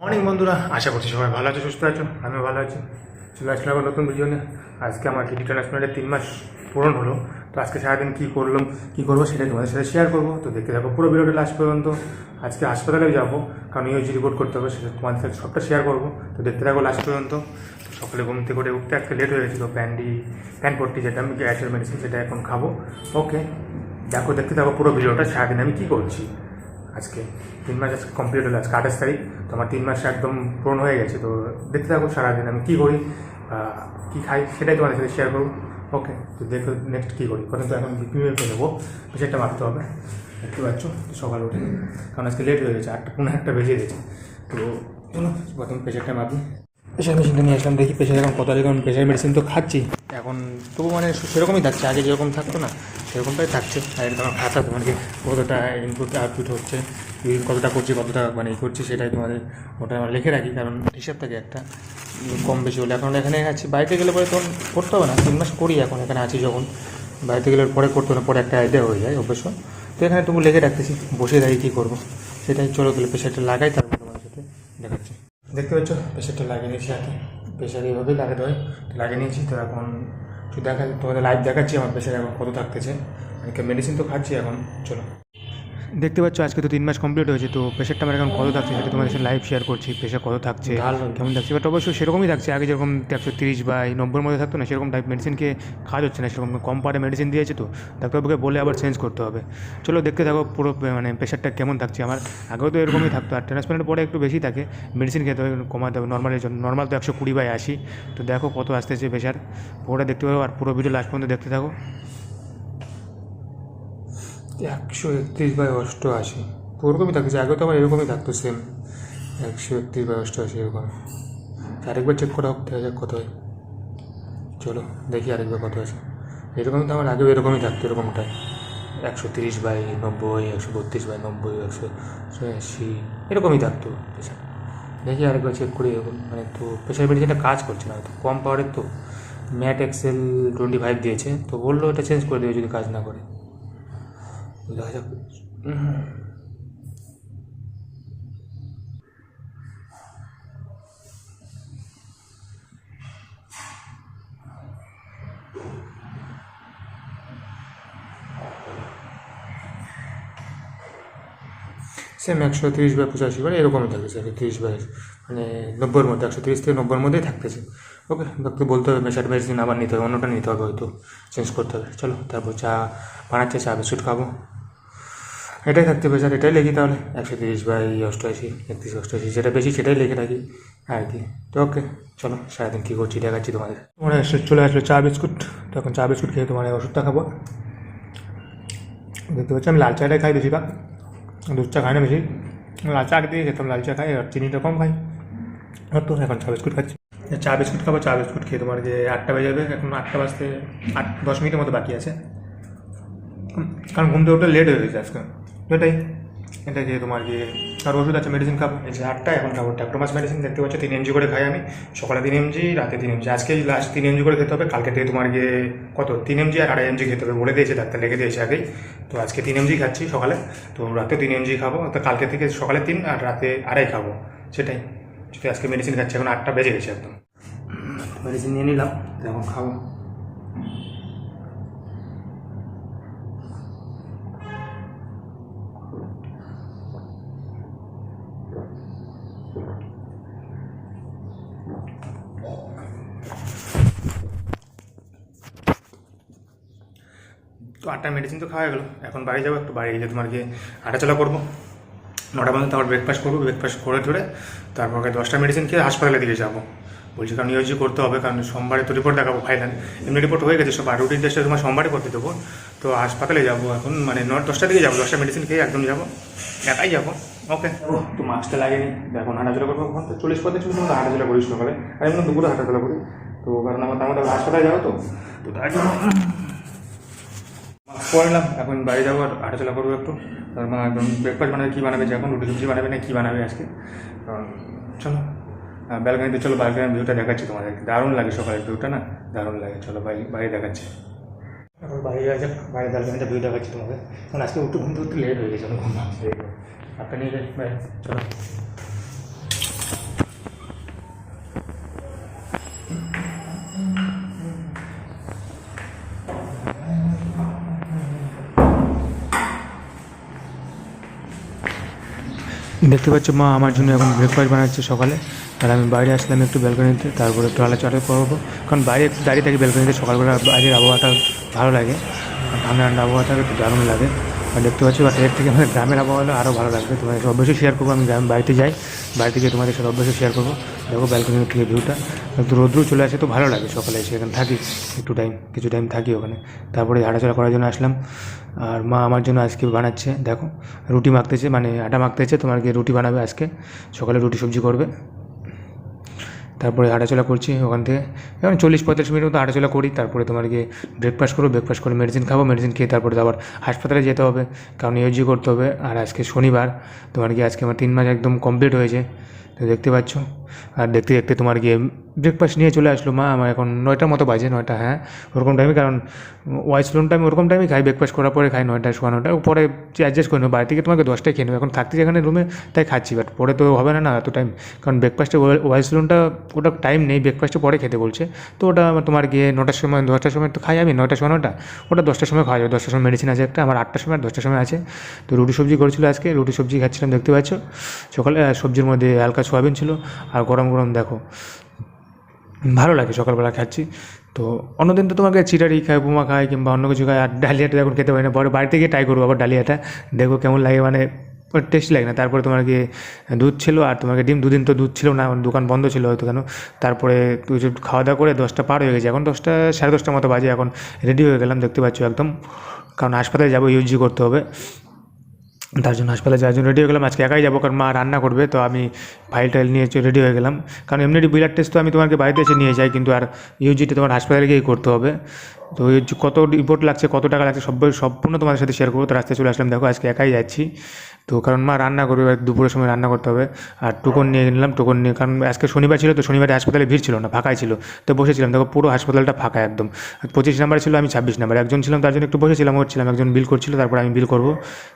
Morning বন্ধুরা। আশা করছি সবাই ভালো আছো, সুস্থ আছো? আমিও ভালো আছি। চলে আসলাম আবার নতুন ভিডিও নিয়ে। আজকে আমার ডিডি ট্রান্সপ্লান্টের তিন মাস পূরণ হলো। তো আজকে সারাদিন কী করলাম, কী করব সেটা তোমাদের সাথে শেয়ার করব। তো দেখতে থাকো পুরো ভিডিওটা লাস্ট পর্যন্ত। আজকে হাসপাতালে যাব, কারণ ইউজি রিপোর্ট করতে হবে, সেটা তোমাদের সাথে সবটা শেয়ার করব। তো দেখতে থাকো লাস্ট পর্যন্ত। সকালে ঘুম থেকে উঠে উঠতে আজকে লেট হয়ে গেছিল প্যান্ডি প্যান পট্টি যেটা আমি গ্যাসের মেডিসিন সেটা এখন খাব। ওকে দেখো, দেখতে থাকো পুরো ভিডিওটা সারাদিন আমি কী করছি। আজকে তিন মাস আজকে কমপ্লিট হলো, আজকে আঠাশ তারিখ। তো আমার তিন মাস একদম পূরণ হয়ে গেছে। তো দেখতে থাকো সারাদিন আমি কী করি কী খাই সেটাই তোমাদের সাথে শেয়ার করব। ওকে তো দেখো নেক্সট কী করি। প্রথম তো এখন বিপিএফে নেব প্রেশারটা মারতে হবে। দেখতে পাচ্ছ তো সকাল উঠে। কারণ আজকে লেট হয়ে গেছে, আটটা পনেরো একটা বেজে গেছে। তো প্রথম প্রেশারটা মাপি। প্রেশার মেশিনটা নিয়ে আসলাম, দেখি প্রেশার এখন কত এখন প্রেশার মেডিসিন তো খাচ্ছি। এখন তবু মানে সেরকমই থাকছে আগে যেরকম থাকতো না। সেরকমটাই থাকছে। আর আমার খাতা তোমাকে কতটা ইনপুট আউটপুট হচ্ছে এই কতটা করছি, কতটা মানে ই করছি, সেটাই তোমাদের ওটা আমরা লিখে রাখি, কারণ হিসাব থাকে একটা কম বেশি হলে এখন এখানে আছি, বাড়িতে গেলে পরে তখন করতে হবে না, তিন মাস করি এখন, এখানে আছি যখন। বাড়িতে গেলে পরে করতে হবে না, পরে একটা আইডিয়া হয়ে যায় অবশ্য তো এখানে তবু লিখে রাখতেছি, বসে দাঁড়িয়ে কী করব? সেটাই চলো গেলে প্রেশারটা লাগাই, তারপর তোমাদের সাথে দেখাচ্ছি। দেখতে পাচ্ছ, প্রেশারটা লাগিয়ে নিয়েছি হাতে। প্রেশার এইভাবেই লাগাতে হয়, লাগিয়ে নিয়েছি, তো এখন শুধু দেখা তোমাদের লাইভ দেখাচ্ছি আমার প্রেশার এখন কত থাকতেছে। মেডিসিন তো খাচ্ছি এখন, চলো। দেখতে পাচ্ছ আজকে তো তিন মাস কমপ্লিট হয়েছে তো প্রেশারটা আমার এখন কত থাকছে? সেটা তোমাদের সাথে লাইভ শেয়ার করছি প্রেশার কত থাকছে? কেমন থাকছে? বাট অবশ্যই সেরকমই থাকছে। আগে যেরকম একশো তিরিশ বা নব্বইয়ের মধ্যে থাকতো না সেরকম টাইপ মেডিসিনকে কাজ হচ্ছে না সেরকম কম পারে মেডিসিন দিয়েছে তো। ডাক্তারবাবুকে বলে আবার চেঞ্জ করতে হবে। চলো দেখতে থাকো পুরো মানে প্রেশারটা কেমন থাকছে। আমার আগেও তো এরকমই থাকতো আর ট্রান্সপ্লান্টের পরে একটু বেশি থাকে। মেডিসিন খেতে হবে কমাতে হবে। নর্মালের জন্য নর্মাল তো একশো কুড়ি বাই আশি। তো দেখো কত আসতেছে প্রেশার পুরোটা দেখতে পারো আর পুরো ভিডিও লাস্ট পর্যন্ত দেখতে থাকো। একশো একত্রিশ বাই অষ্টআশি। তো ওরকমই থাকছে আগে তো আমার এরকমই থাকতো সেম একশো একত্রিশ বাই অষ্ট অষ্টআশি, এরকম। আরেকবার চেক করা হোক, দেখা যাক কত হয়। চলো, দেখি আরেকবার কত আছে। এরকমই তো আমার আগেও এরকমই থাকতো, এরকমটাই। একশো তিরিশ বাই নব্বই, একশো বত্রিশ বাই নব্বই, একশো আশি এরকমই থাকতো প্রেশার দেখি আরেকবার চেক করি, এরকম। মানে তো প্রেশার মেডিসিনটা কাজ করছে না তো কম পাওয়ারের তো। ম্যাট এক্সেল টোয়েন্টি ফাইভ দিয়েছে, তো বলল এটা চেঞ্জ করে দেবে যদি কাজ না করে। দেখা সেম একশো তিরিশ বাই পঁচাশি মানে এরকমই থাকতেছে আর কি তিরিশ বাই মানে নব্বইয়ের মধ্যে, একশো তিরিশ থেকে নব্বইয়ের মধ্যেই থাকতেছে। ওকে ডাক্তার বলতে হবে মেশার মেডিসিন আবার নিতে হবে, অন্যটা নিতে হবে হয়তো। চেঞ্জ করতে হবে। চলো, তারপর চা বানাচ্ছে, চা বিস্কুট খাব। এটাই থাকতে হবে স্যার, এটাই লিখি তাহলে। একশো তিরিশ বাই অষ্টআশি, একত্রিশ অষ্টআশি, যেটা বেশি সেটাই লিখে রাখি, আর কি। তো ওকে, চলো, সারাদিন কী করছি, দেখাচ্ছি তোমাদের। তোমার চলে আসলো চা বিস্কুট। তখন চা বিস্কুট খেয়ে তোমার ওষুধটা খাব। দেখতে পাচ্ছি, আমি লাল চাটাই খাই বেশিরভাগ। দুধ চা খাই না বেশি। লাল চা দিয়ে খেতাম লাল চা খাই, আর চিনিটা কম খাই। আর তো এখন চা বিস্কুট খাচ্ছি। চা বিস্কুট খাব, চা বিস্কুট খেয়ে তোমার যে আটটা বেজে যাবে, এখন আটটা বাজতে আট, দশ মিনিটের মতো বাকি আছে। কারণ ঘুম থেকে উঠতে লেট হয়ে গেছে আজকে। এটাই এটা যে তোমার যে আর ওষুধ আছে মেডিসিন খাব এই যে আটটা এখন খাব। ট্যাক্টোমাস মেডিসিন দেখতে পাচ্ছ, তিন এমজি করে খাই আমি। সকালে তিন এমজি রাতে তিন এমজি আজকে লাস্ট তিন এমজি করে খেতে হবে, কালকে থেকে তোমার গিয়ে কত? তিন এমজি আর আড়াই এমজি খেতে হবে বলে দিয়েছে, ডাক্তার লেগে দিয়েছে আগেই। তো আজকে তিন এমজি খাচ্ছি সকালে। তো রাতে তিন এমজি খাব, তো কালকে থেকে সকালে তিন আর রাতে আড়াই খাব। সেটাই। যদি আজকে মেডিসিন খাচ্ছি, এখন আটটা বেজে গেছে একদম। মেডিসিন নিয়ে নিলাম এখন খাব। আটটা মেডিসিন তো খাওয়া গেলো। এখন বাড়ি যাব, একটু বাড়ি গিয়ে তোমার গিয়ে হাঁটাচলা করব। নটা পর্যন্ত তারপর ব্রেকফাস্ট করব ব্রেকফাস্ট করে ধরে তারপর দশটা মেডিসিন খেয়ে হাসপাতালে দিকে যাব। বলছি কারণ ইউজি করতে হবে, কারণ সোমবারে তো রিপোর্ট দেখাবো ফাইনাল এমনি রিপোর্ট হয়ে গেছে, সব আর রুটিন তোমার সোমবারে করতে দেবো। তো হাসপাতালে যাব এখন মানে ন দশটার দিকে যাব, দশটা মেডিসিন খেয়ে একদম যাব। একাই যাব। ওকে তো মাস্কটা লাগেনি। এখন হাঁটাচলা করব এখন। তো চল্লিশ পঁয়ত্রিশ মিনিট মতো হাঁটাচলা করি সকালে। আর দুপুরে হাঁটাচলা করি। তো কারণ আমার তার মধ্যে হাসপাতালে যাব তো। তো তার জন্য পড়লাম এখন বাড়ি যাব আর হাঁটাচলা করব একটু। তার মা একদম ব্রেকফাস্ট বানাবে কী বানাবে যে এখন রুটি সবজি বানাবে না কী বানাবে আজকে। কারণ চলো ব্যালকানিতে চলো ব্যালকানির ভিউটা দেখাচ্ছি তোমাদের দারুণ লাগে সকালের ভিউটা না? দারুণ লাগে চলো বাড়ি বাড়ি দেখাচ্ছি। এখন বাড়ি যাওয়া যাক বাড়ি ব্যালকানিতে ভিউ দেখাচ্ছি তোমাদের। কারণ আজকে উঠতে ঘুমতে উঠতে লেট হয়ে গেছে ঘুম ভাঙছে। আপনার নিয়ে যাই চলো। দেখতে পাচ্ছ, মা আমার জন্য এখন ব্রেকফাস্ট বানাচ্ছে সকালে। আর আমি বাইরে আসলাম একটু ব্যালকনিতে তারপরে একটু আলাচনা করব। কারণ বাইরে একটু দাঁড়িয়ে থাকি ব্যালকনিতে সকালবেলা বাইরের আবহাওয়াটা ভালো লাগে। ঠান্ডা ঠান্ডা আবহাওয়াটা একটু দারুণ লাগে। আর দেখতে পাচ্ছি বা এর থেকে আমাদের গ্রামের আবহাওয়া আরও ভালো লাগবে। তোমাদের অবশ্যই শেয়ার করব, আমি গ্রাম বাড়িতে যাই। বাড়িতে গিয়ে তোমাদের সাথে অবশ্যই শেয়ার করব। দেখো ব্যালকনির থেকে ভিউটা রোদ্রু চলে আসে, তো ভালো লাগে সকালে এসে এখানে থাকি। একটু টাইম কিছু টাইম থাকি ওখানে। তারপরে হাঁটাচলা করার জন্য আসলাম। আর মা আমার জন্য আজকে বানাচ্ছে। দেখো, রুটি মাখতেছে মানে আটা মাখতেছে, তোমার গিয়ে রুটি বানাবে আজকে। সকালে রুটি সবজি করবে। তারপরে হাঁটাচলা করছি ওখান থেকে। এখন চল্লিশ পঁয়তাল্লিশ মিনিট মতো হাঁটাচলা করি, তারপরে তোমার গিয়ে ব্রেকফাস্ট করব ব্রেকফাস্ট করে মেডিসিন খাব মেডিসিন খেয়ে তারপরে আবার হাসপাতালে যেতে হবে, কারণ ইউজি করতে হবে। আর আজকে শনিবার, তোমার গিয়ে আজকে আমার তিন মাস একদম কমপ্লিট হয়েছে। তো দেখতে পাচ্ছ আর দেখতে দেখতে তোমার গিয়ে ব্রেকফাস্ট নিয়ে চলে আসলো, মা। আমার এখন নয়টার মতো বাজে, নয়টা হ্যাঁ? ওরকম টাইমে কারণ ওয়াইস লোনটা আমি ওরকম টাইমে খাই ব্রেকফাস্ট করার পরে খাই নয়টা, সোয়া নয়টা। পরে অ্যাডজাস্ট করে নেব, বাড়ি থেকে তোমাকে দশটায় খেয়ে নেব। এখন থাকতে যেখানে রুমে তাই খাচ্ছি। বাট পরে তো হবে না না, এত টাইম কারণ ব্রেকফাস্টে ওয়াইস লোনটা ওটা টাইম নেই ব্রেকফাস্টে পরে খেতে বলছে। তো ওটা তোমার গিয়ে নটার সময়, দশটার সময় তো খাই আমি, নয়টা সময় নটা ওটা দশটার সময় খাওয়া যাবে, দশটার সময় মেডিসিন আছে একটা, আমার আটটার সময় আর দশটার সময় আছে। তো রুটি সবজি করেছিল আজকে, রুটি সবজি খাচ্ছিলাম, দেখতে পাচ্ছ? সকালে সবজির মধ্যে হালকা সোয়াবিন ছিল। আর গরম গরম দেখো। ভালো লাগে সকালবেলা খাচ্ছি। তো অন্যদিন তো তোমাকে চিটারি খাই, উপমা খাই কিংবা অন্য কিছু খাই, আর ডালিয়াটা এখন খেতে পারি না, পরে বাড়িতে গিয়ে ট্রাই করব আবার ডালিয়াটা। দেখব কেমন লাগে মানে টেস্ট লাগে না। তারপরে তোমার গিয়ে দুধ ছিল, আর তোমাকে ডিম, দুদিন তো দুধ ছিল না দোকান বন্ধ ছিল হয়তো কেন। তারপরে খাওয়া দাওয়া করে দশটা পার হয়ে গেছে। এখন দশটা, সাড়ে দশটার মতো বাজে, এখন রেডি হয়ে গেলাম, দেখতে পাচ্ছ একদম। কারণ হাসপাতালে যাব ইউজি করতে হবে। তার জন্য হাসপাতালে যাওয়ার জন্য রেডি হয়ে গেলাম। আজকে একাই যাব, কারণ মা রান্না করবে, তো আমি ফাইল টাইল নিয়ে রেডি হয়ে গেলাম। কারণ এমনি ব্লাড টেস্ট তো আমি তোমাকে বাড়িতে এসে নিয়ে যাই, কিন্তু আর ইউজিটি তোমার হাসপাতালে গিয়েই করতে হবে। তো কত রিপোর্ট লাগছে, কত টাকা লাগছে, সব সম্পূর্ণ তোমাদের সাথে শেয়ার করব। তো রাস্তায় চলে আসলাম, দেখো আজকে একাই যাচ্ছি। তো কারণ মা রান্না করবে দুপুরের সময় রান্না করতে হবে। আর টোকন নিয়ে নিলাম, টোকন নিয়ে, কারণ আজকে শনিবার ছিল তো শনিবারে হাসপাতালে ভিড় ছিল না, ফাঁকাই ছিল। তো বসেছিলাম, দেখো পুরো হাসপাতালটা ফাঁকা একদম। পঁচিশ নাম্বার ছিল, আমি ছাব্বিশ নাম্বার একজন ছিলাম, তার জন্য একটু বসেছিলাম করছিলাম একজন বিল করছিল, তারপরে আমি বিল করব।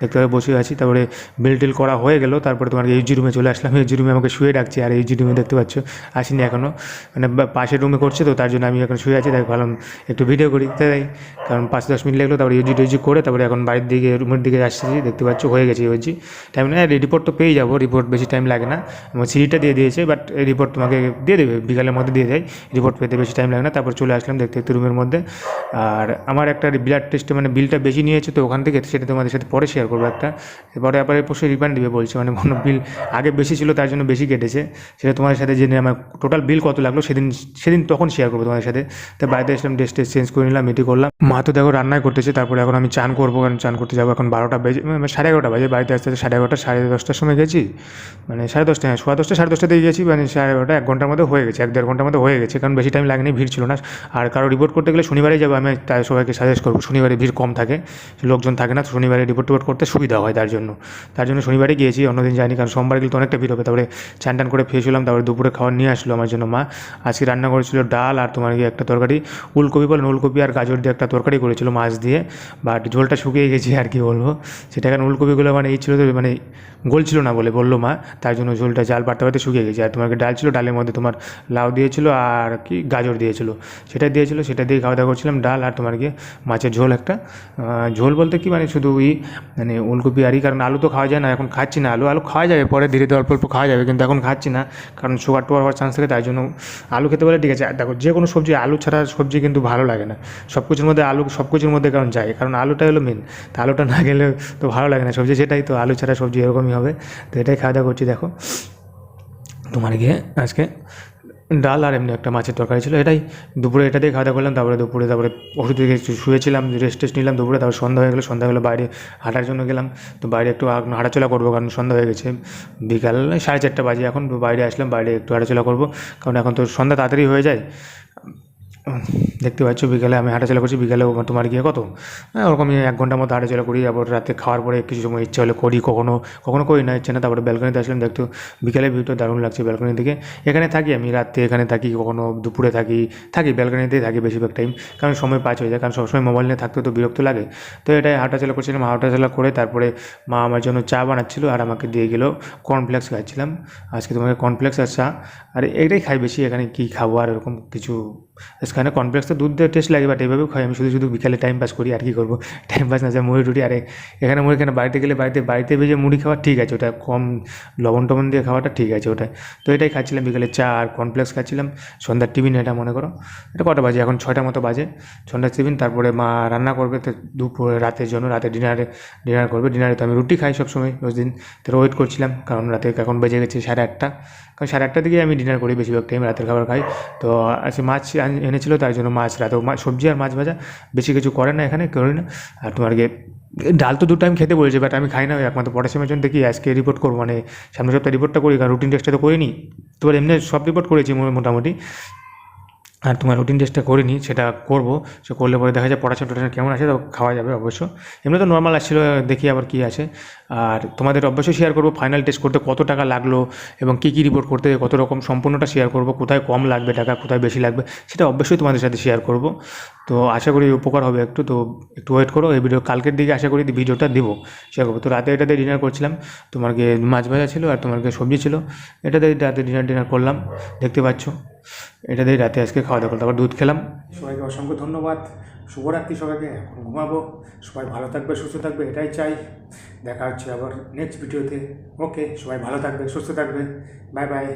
দেখতে হবে, বসে আছি। তারপরে বিল টিল করা হয়ে গেল, তারপরে তোমার এইচজি রুমে চলে আসলাম। এইচজি রুমে আমাকে শুয়ে ডাকছে, আর এইচজি রুমে দেখতে পাচ্ছ, আসিনি এখনও মানে পাশের রুমে করছে তো, তার জন্য আমি এখন শুয়ে আছি। তাই ভাবলাম একটু ভিডিও করি তাই কারণ পাঁচ দশ মিনিট লাগল, তারপরে ইউজি টিউজি করে তারপরে এখন বাড়ির দিকে, রুমের দিকে আসছি, দেখতে পাচ্ছ, হয়ে গেছে ইউজি টাইম না রিপোর্ট তো পেয়ে যাব রিপোর্ট বেশি টাইম লাগে না। আমার সিডিটা দিয়ে দিয়েছে বাট রিপোর্ট তোমাকে দিয়ে দেবে, বিকালের মধ্যে দিয়ে দেয়। রিপোর্ট পেতে বেশি টাইম লাগে না, তারপর চলে আসলাম দেখতে দেখতে রুমের মধ্যে। আর আমার একটা ব্লাড টেস্টে মানে বিলটা বেশি নিয়েছে তো ওখান থেকে, সেটা তোমাদের সাথে পরে শেয়ার করব একটা। পরে আবার এরপর রিফান্ড দিবে বলছে মানে কোনো বিল আগে বেশি ছিল, তার জন্য বেশি কেটেছে। সেটা তোমাদের সাথে জেনে আমার টোটাল বিল কত লাগল, সেদিন সেদিন তখন শেয়ার করব তোমাদের সাথে। তো বাড়িতে আসলাম ড্রেস টেস্ট চেঞ্জ করে নিলাম, এটি করলাম। মা তো দেখো রান্নাই করতেছে, তারপরে এখন আমি চান করব কারণ চান করতে যাব এখন বারোটা বেজে মানে সাড়ে এগারোটা বাজে, বাড়িতে আসতে সাড়ে এগারোটা, সাড়ে দশটার সময় গেছি। মানে সাড়ে দশটা হ্যাঁ সোয়া দশটা, সাড়ে দশটাতেই গেছি মানে সাড়ে এগারোটা, এক ঘণ্টার মধ্যে হয়ে গেছে, এক দেড় ঘণ্টার মধ্যে হয়ে গেছে, কারণ বেশি টাইম লাগেনি, ভিড় ছিল না। আর কারও রিপোর্ট করতে গেলে শনিবারেই যাব, আমি তাই সবাইকে সাজেস্ট করব, শনিবারে ভিড় কম থাকে, লোকজন থাকে না শনিবারে রিপোর্ট টিপোর্ট করতে সুবিধা হয় তার জন্য। তার জন্য শনিবারে গিয়েছি, অন্যদিন যাইনি, কারণ সোমবার গেলে তো অনেকটা ভিড় হবে। তারপরে চান টান করে ফ্রেশ হলাম, তারপরে দুপুরে খাবার নিয়ে আসলো আমার জন্য মা। আজকে রান্না করেছিল ডাল আর তোমার একটা তরকারি উলকপি বলেন উলকপি আর গাজর দিয়ে একটা তরকারি করেছিল মাছ দিয়ে বাট ঝোলটা শুকিয়ে গেছে আর কি বলব। সেটা কারণ উলকপিগুলো মানে এই ছিল তো মানে গোল ছিল না বলে বলল মা, তার জন্য ঝোলটা জাল পাড়তে পারতে শুকিয়ে গেছে। আর তোমাকে ডাল ছিল, ডালের মধ্যে তোমার লাউ দিয়েছিল আর কি গাজর দিয়েছিল। সেটা দিয়েছিল, সেটা দিয়ে খাওয়া দাওয়া করছিলাম, ডাল আর তোমার গিয়ে মাছের ঝোল একটা। ঝোল বলতে কি মানে শুধু ওই মানে উলকপি আরই কারণ আলু তো খাওয়া যায় না, এখন খাচ্ছি না। আলু আলু খাওয়া যাবে, পরে ধীরে ধীরে অল্প অল্প খাওয়া যাবে, কিন্তু এখন খাচ্ছি না, কারণ সুগার টুগার হওয়ার চান্স থাকে, তাই জন্য আলু খেতে বলে ঠিক আছে। দেখো, যে কোনো সবজি, আলু ছাড়া সবজি কিন্তু ভালো লাগে না। সব কিছুর মধ্যে আলু সব কিছুর মধ্যে কারণ যায় কারণ আলুটা হলো মেন তা আলুটা না গেলে তো ভালো লাগে না সবজি, সেটাই তো আলু ছাড়া সবজি এরকমই হবে। তো এটাই খাওয়া দাওয়া করছি, দেখো। তোমার গিয়ে আজকে ডাল আর এমনি একটা মাছের তরকারি ছিল, এটাই। দুপুরে এটা দিয়ে খাওয়া দাওয়া করলাম, তারপরে দুপুরে, তারপরে ওষুধ দিয়ে শুয়েছিলাম রেস্ট টেস্ট নিলাম দুপুরে, তারপর সন্ধ্যা হয়ে গেলো, সন্ধ্যা হলো বাইরে হাঁটার জন্য গেলাম। তো বাইরে একটু হাঁটাচলা করব, কারণ সন্ধ্যা হয়ে গেছে। বিকাল সাড়ে চারটা বাজে, এখন বাইরে আসলাম, বাইরে একটু হাঁটাচলা করব, কারণ এখন তো সন্ধ্যা তাড়াতাড়ি হয়ে যায়। দেখতে পাচ্ছ, বিকালে আমি হাঁটাচলা করছি, বিকালে তোমার গিয়ে কত? হ্যাঁ ওরকমই এক ঘণ্টার মতো হাঁটাচলা করি, আবার রাতে খাওয়ার পরে কিছু সময় ইচ্ছা হলে করি, কখনো কখনো করি না, ইচ্ছে না তারপরে ব্যালকনিতে আসলাম, দেখতে, বিকালে ভিউটা দারুণ লাগছে ব্যালকনি থেকে এখানে থাকি আমি, রাতে এখানে থাকি, কখনো দুপুরে থাকি থাকি ব্যালকনিতেই থাকি বেশিরভাগ টাইম কারণ সময় পাঁচ হয়ে যায়, কারণ সবসময় মোবাইল নিয়ে থাকতে তো বিরক্ত লাগে। তো এটাই হাঁটাচলা করছিলাম, হাঁটাচলা করে তারপরে মা আমার জন্য চা বানাচ্ছিল, আর আমাকে দিয়ে গেল কর্নফ্লেক্স খাচ্ছিলাম। আজকে তোমাকে কর্নফ্লেক্স আর চা, আর এটাই খাই বেশি, এখানে কী খাব, আর এরকম কিছু সেখানে কমপ্লেক্স তো দুধ দিয়ে টেস্ট লাগে বাট এভাবেও খাই আমি। শুধু শুধু বিকালে টাইম পাস করি, আর কি করব? টাইম পাস না, যা মুড়ি টুটি আরে এখানে মুড়ি এখানে বাড়িতে গেলে বাড়িতে বাড়িতে ভেজে মুড়ি খাওয়া ঠিক আছে, ওটা কম লবণ টবণ দিয়ে খাওয়াটা ঠিক আছে ওটা তো এটাই খাচ্ছিলাম বিকেলে চা আর কর্নফ্লেক্স খাচ্ছিলাম। সন্ধ্যার টিফিন এটা মনে করো। এটা কটা বাজে? এখন ছয়টা মতো বাজে। সন্ধ্যার টিফিন, তারপরে মা রান্না করবে, তো দুপুরে রাতের জন্য, রাতে ডিনারে ডিনার করবে। ডিনারে তো আমি রুটি খাই সবসময় রোজ দিন। তো ওয়েট করছিলাম, কারণ রাতে এখন বেজে গেছে সাড়ে আটটা। কারণ সাড়ে আটটার দিকে আমি ডিনার করি, বেশিরভাগ টাইম রাতের খাবার খাই। তো আজকে মাছ এনেছিল, তাই জন্য মাছ রাতে সবজি আর মাছ ভাজা বেশি কিছু করে না এখানে, করি না। আর তোমার গিয়ে, ডাল তো দু টাইম খেতে বলেছে বাট আমি খাই না একমাত্র পটাশিয়ামের জন্য দেখি আজকে রিপোর্ট করব মানে সামনের সপ্তাহে রিপোর্টটা করি, কারণ রুটিন টেস্টটা তো করিনি। তো এমনি সব রিপোর্ট করেছি, মোটামুটি। আর তোমার রুটিন টেস্টটা করিনি, সেটা করব। সে করলে পরে দেখা যায় পড়াশোনা টড়াশোনা কেমন আছে, তো খাওয়া যাবে অবশ্য। এমনি তো নর্মাল আসছিল, দেখি আবার কী আছে। আর তোমাদের অবশ্যই শেয়ার করব ফাইনাল টেস্ট করতে কত টাকা লাগল এবং কী কী রিপোর্ট করতে, কত রকম সম্পূর্ণটা শেয়ার করব, কোথায় কম লাগবে টাকা, কোথায় বেশি লাগবে, সেটা অবশ্যই তোমাদের সাথে শেয়ার করব। তো আশা করি উপকার হবে একটু, তো একটু ওয়েট করো, এই ভিডিও কালকের দিকে আশা করি ভিডিওটা দেবো শেয়ার করব। তো রাতে এটাতে ডিনার করছিলাম, তোমার গিয়ে মাছ ভাজা ছিল আর তোমার গিয়ে সবজি ছিল। এটাতে রাতে ডিনার ডিনার করলাম, দেখতে পাচ্ছ। এটা দিয়ে রাতে আজকে খাওয়া দাওয়া করলাম। তারপর দুধ খেলাম। সবাইকে অসংখ্য ধন্যবাদ। শুভরাত্রি সবাইকে। এখন ঘুমাবো। সবাই ভালো থাকবে, সুস্থ থাকবে, এটাই চাই। দেখা হচ্ছে আবার নেক্সট ভিডিওতে ওকে সবাই ভালো থাকবে, সুস্থ থাকবে। Bye bye